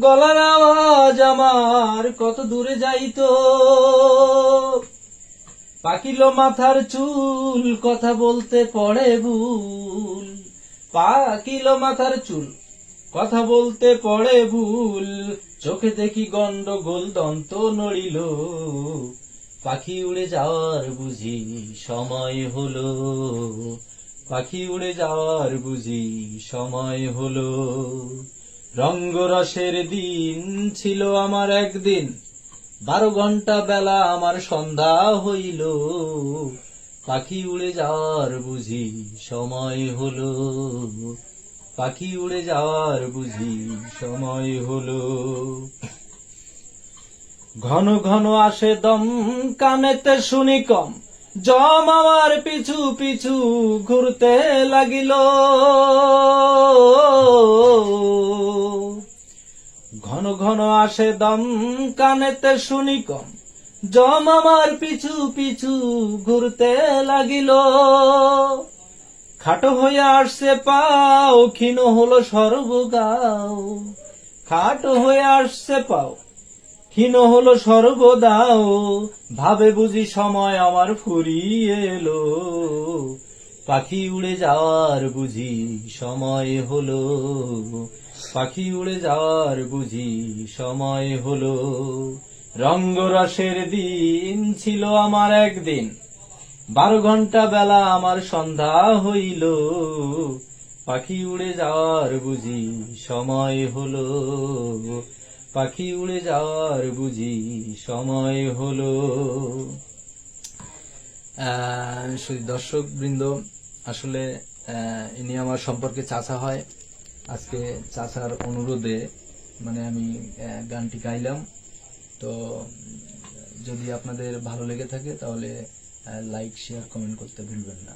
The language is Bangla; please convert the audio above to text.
গলার আওয়াজ আমার কত দূরে যাইত। পাকিল মাথার চুল, কথা বলতে পড়ে ভুল। পাকিল মাথার চুল, কথা বলতে পড়ে ভুল। চোখে দেখি গন্ডগোল, দন্ত নড়িল। পাখি উড়ে যাওয়ার বুঝি সময় হলো। পাখি উড়ে যাওয়ার বুঝি সময় হলো। রঙ্গরসের দিন ছিল আমার একদিন। বারো ঘণ্টা বেলা আমার সন্ধ্যা হইল। পাখি উড়ে যাওয়ার বুঝি সময় হলো। পাখি উড়ে যাওয়ার বুঝি সময় হলো। ঘন ঘন আসে দম, কানেতে শুনি কম। জম আমার পিছু পিছু ঘুরতে লাগিল। ঘন ঘন আসে দম কানেতে শুনি কম জম আমার পিছু পিছু ঘুরতে লাগিল। খাটো হয়ে আসছে পাও, ক্ষীণ হলো সর্বগাও। খাটো হয়ে আসছে পাও ক্ষীণ হলো সর্বদাও ভাবে বুঝি সময় আমার ফুরিয়ে এলো। পাখি উড়ে যাওয়ার বুঝি সময় হলো। পাখি উড়ে যাওয়ার বুঝি সময় হলো। রঙ্গরসের দিন ছিল আমার একদিন। বারো ঘণ্টা বেলা আমার সন্ধ্যা হইল। পাখি উড়ে যাওয়ার বুঝি সময় হলো। পাখি উড়ে যাওয়ার বুঝি সময় হলো। দর্শক বৃন্দ আসলে ইনি আমার সম্পর্কে চাচা হয়। আজকে চাচার অনুরোধে মানে আমি গানটি গাইলাম। তো, যদি আপনাদের ভালো লেগে থাকে, তাহলে লাইক শেয়ার কমেন্ট করতে ভুলবেন না।